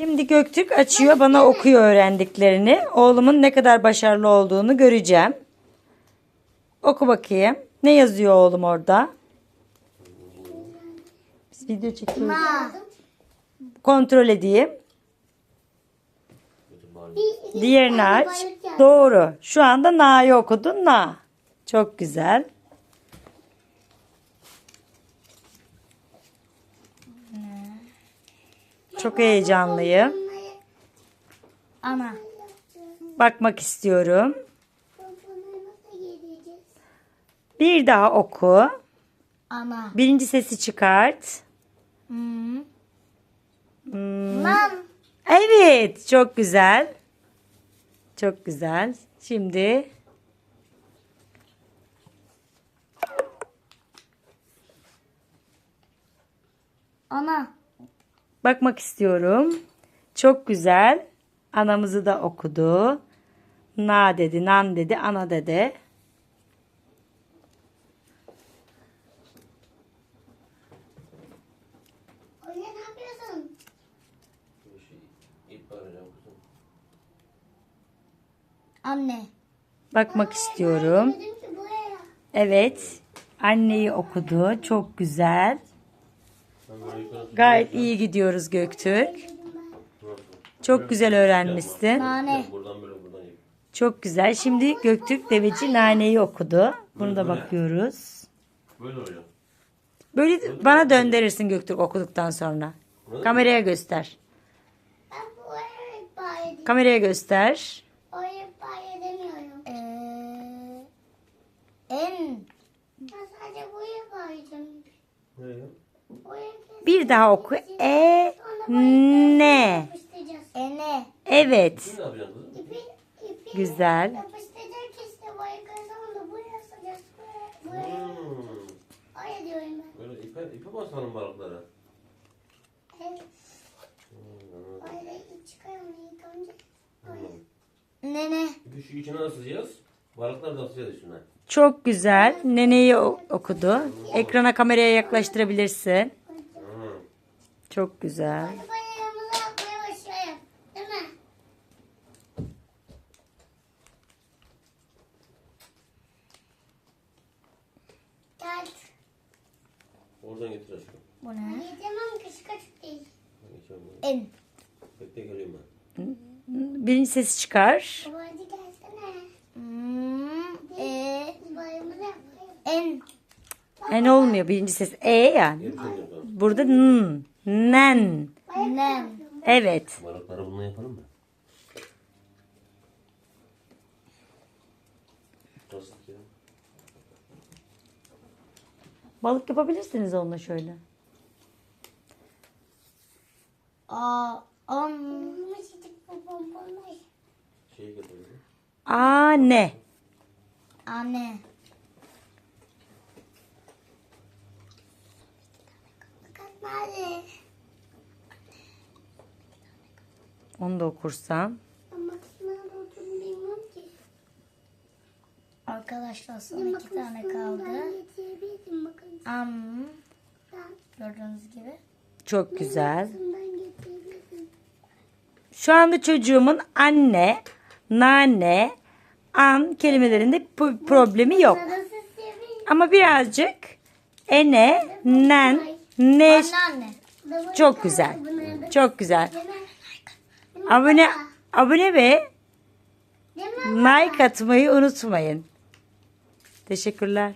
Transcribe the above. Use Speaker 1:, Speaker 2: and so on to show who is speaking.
Speaker 1: Şimdi Göktürk açıyor bana okuyor öğrendiklerini. Oğlumun ne kadar başarılı olduğunu göreceğim. Oku bakayım. Ne yazıyor oğlum orada? Biz video çekiyoruz. Kontrol edeyim. Diğerini aç. Doğru. Şu anda na'yı okudun na. Çok güzel. Çok heyecanlıyım.
Speaker 2: Ana.
Speaker 1: Bakmak istiyorum. Bir daha oku.
Speaker 2: Ana.
Speaker 1: Birinci sesi çıkart.
Speaker 2: Hmm.
Speaker 1: Hmm. Evet, çok güzel. Çok güzel. Şimdi
Speaker 2: Ana.
Speaker 1: Bakmak istiyorum. Çok güzel. Anamızı da okudu. Na dedi, nan dedi, ana dedi.
Speaker 2: Anne
Speaker 3: kızım.
Speaker 2: Anne.
Speaker 1: Bakmak istiyorum.
Speaker 2: Ki buraya.
Speaker 1: Evet. Anneyi okudu. Çok güzel. Gayet iyi gidiyoruz Göktürk. Çok güzel öğrenmişsin.
Speaker 2: Nane.
Speaker 3: buradan böyle buradan yap.
Speaker 1: Çok güzel. Şimdi Göktürk Deveci Nane'yi okudu. Bunu da bakıyoruz.
Speaker 3: Böyle hocam.
Speaker 1: Böyle bana döndürürsün Göktürk okuduktan sonra. Kameraya göster. Kameraya göster.
Speaker 2: Eee. En. Ben sadece buraya iptal edeceğim.
Speaker 1: Bir daha oku. E ne?
Speaker 2: Ene.
Speaker 1: Evet.
Speaker 3: Ne?
Speaker 2: İpi, ipi
Speaker 1: Güzel.
Speaker 2: yapıştıracak işte buraya asacağız. Buraya, buraya.
Speaker 3: Hmm.
Speaker 2: Oraya diyorum ben.
Speaker 3: Böyle ipe, ipe basalım balıklara.
Speaker 2: Evet. Oraya ip çıkarım önce.
Speaker 3: anladım.
Speaker 2: Nene.
Speaker 3: Şu içine asacağız. Balıklar da üstüne.
Speaker 1: Çok güzel. Neneyi okudu. Ekrana kameraya yaklaştırabilirsin.
Speaker 3: Hmm.
Speaker 1: Çok güzel.
Speaker 2: Hadi bayramımızı yapmaya başlayalım. Değil mi? Gel.
Speaker 3: Oradan getir aşkım.
Speaker 2: Bu ne? Yiyemem kışık açık değil.
Speaker 3: Ben geçiyorum bunu.
Speaker 2: En.
Speaker 3: Bekle geliyorum ben.
Speaker 1: Birinci sesi çıkar.
Speaker 2: Baba hadi gelsene. Hmm, e, bayramımızı yapmayalım. En.
Speaker 1: En olmuyor birinci ses. E yani. Burada n, nen.
Speaker 2: Nem.
Speaker 1: Evet.
Speaker 3: Balıkları bununla yapalım mı?
Speaker 1: Balık yapabilirsiniz onunla şöyle.
Speaker 2: A. Am.
Speaker 3: Getirelim.
Speaker 1: Anne.
Speaker 2: Anne. Nerede?
Speaker 1: Onu da okursam.
Speaker 2: Ama nerede olduğunu bilmiyorum ki. Arkadaşlar son iki tane kaldı. Am. Gördüğünüz gibi.
Speaker 1: Çok güzel. Şu anda çocuğumun anne, nane, an kelimelerinde problemi yok. Ama birazcık ene, nen, ne
Speaker 2: Anne.
Speaker 1: çok güzel. Çok güzel. Abone abone ve like atmayı unutmayın. Teşekkürler.